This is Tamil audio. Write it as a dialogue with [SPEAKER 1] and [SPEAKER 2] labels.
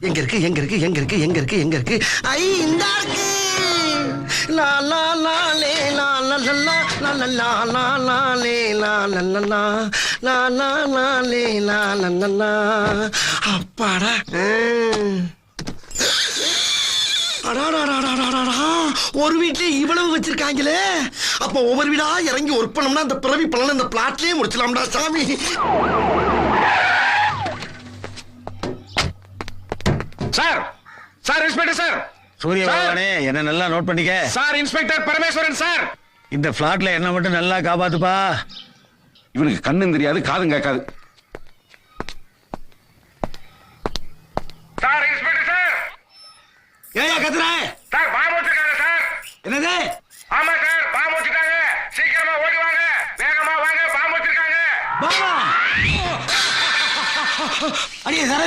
[SPEAKER 1] எங்க இருக்கு எங்க இருக்கு எங்க இருக்கு எங்க இருக்கு எங்க இருக்கு ஐ இந்த இருக்கு லா லா லா லே லா லா லா லா லா லா லா லா லே லா லா லா லா லா லா லா லே லா லா லா லா அப்பாடா ஒரு வீட்ல இவ்வளவு வச்சிருக்காங்களே அப்ப ஒவ்வொரு வீடா இறங்கி ஒர்க் பண்ணோம்னா அந்த பிறவி பலன் இந்த பிளாட்லயே முடிச்சலாம்டா சாமி
[SPEAKER 2] sir! Sir inspector sir!
[SPEAKER 3] Surya
[SPEAKER 2] sir.
[SPEAKER 3] பகவானே என்ன நல்லா நோட் பண்ணிக்க.
[SPEAKER 2] Sir inspector Parameswaran sir!
[SPEAKER 3] இந்த பிளாட்ல என்ன மட்டும் நல்லா காப்பாத்துப்பா.
[SPEAKER 2] இவனுக்கு கண்ணும் தெரியாது காதும் கேட்காது. Sir inspector sir!
[SPEAKER 3] ஏயா கத்துற?
[SPEAKER 2] சார் பாம்பு வச்சிருக்காங்க சார்!
[SPEAKER 3] என்னது?
[SPEAKER 2] ஆமா சார் பாம்பு வச்சிருக்காங்க! சீக்கிரமா ஓடி வாங்க! வேகமா வாங்க பாம்பு வச்சிருக்காங்க!
[SPEAKER 3] அடியே சரோஜா